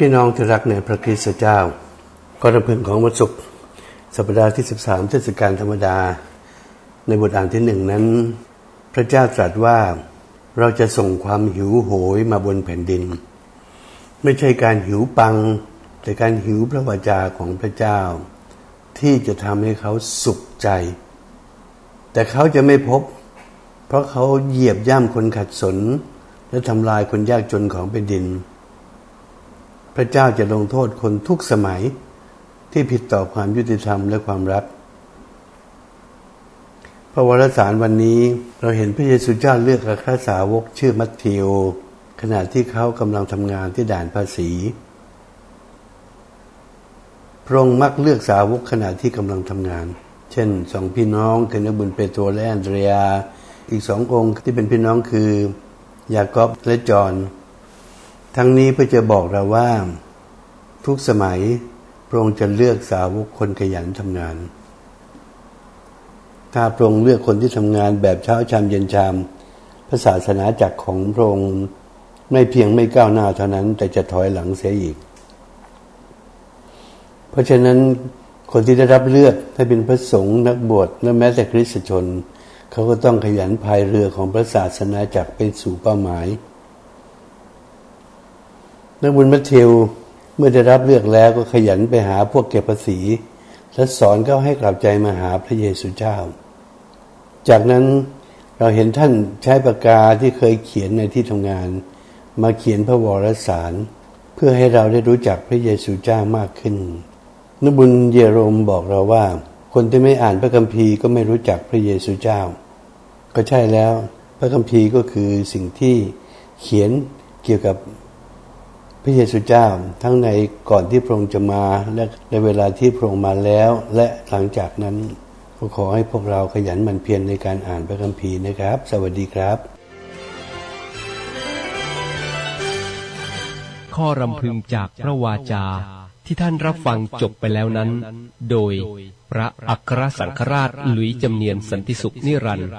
พี่น้องที่รักในพระคริสต์เจ้าก็รำพึงของวันศุกร์สัปดาห์ที่ 13 เทศกาลธรรมดา ในบทอ่านที่หนึ่งนั้น พระเจ้าตรัสว่าเราจะส่งความหิวโหยมาบนแผ่นดิน ไม่ใช่การหิวปัง แต่การหิวพระวจาของพระเจ้า ที่จะทำให้เขาสุขใจ แต่เขาจะไม่พบ เพราะเขาเหยียบย่ำคนขัดสน และทำลายคนยากจนของแผ่นดิน พระเจ้าจะลงโทษคนทุกสมัยที่ผิดต่อความยุติธรรมและความรัก พระวรสารวันนี้เราเห็นพระเยซูเจ้าเลือกอัครสาวกชื่อมัทธิว ขณะที่เขากำลังทำงานที่ด่านภาษี พระองค์มักเลือกสาวกขณะที่กำลังทำงาน เช่นสองพี่น้องคือนักบุญเปโตรและแอนเดรีย อีกสององค์ที่เป็นพี่น้องคือยากอบและจอห์น ทั้งนี้เพื่อจะบอกเราว่า ทุกสมัยพระองค์จะเลือกสาวกคนขยันทำงาน ถ้าพระองค์เลือกคนที่ทำงานแบบเช้าชามเย็นชามพระศาสนาจักรของพระองค์ไม่เพียงไม่ก้าวหน้าเท่านั้น แต่จะถอยหลังเสียอีก เพราะฉะนั้นคนที่ได้รับเลือกให้เป็นพระสงฆ์นักบวชและแม้แต่คริสตชน เขาก็ต้องขยันพายเรือของพระศาสนาจักรไปสู่เป้าหมาย นักบุญมัทธิวเมื่อได้รับเลือกแล้วก็ขยันไปหาพวกเก็บภาษีและสอนเขาให้กลับใจมาหาพระเยซูเจ้า จากนั้นเราเห็นท่านใช้ปากกาที่เคยเขียนในที่ทำงาน มาเขียนพระวรสาร เพื่อให้เราได้รู้จักพระเยซูเจ้ามากขึ้นนบุญเยโรมบอกเราว่า คนที่ไม่อ่านพระคัมภีร์ก็ไม่รู้จักพระเยซูเจ้า ก็ใช่แล้ว พระคัมภีร์ก็คือสิ่งที่เขียนเกี่ยวกับ ระเยซูเจ้าทั้งในก่อนที่พระองค์จะมาและในเวลาที่พระองค์มาแล้ว และหลังจากนั้นก็ขอให้พวกเราขยันหมั่นเพียรในการอ่านพระคัมภีร์นะครับ สวัสดีครับ ข้อรำพึงจากพระวาจาที่ท่านรับฟังจบไปแล้วนั้น โดยพระอัครสังฆราชหลุยจำเนียนสันติสุขนิรันดร์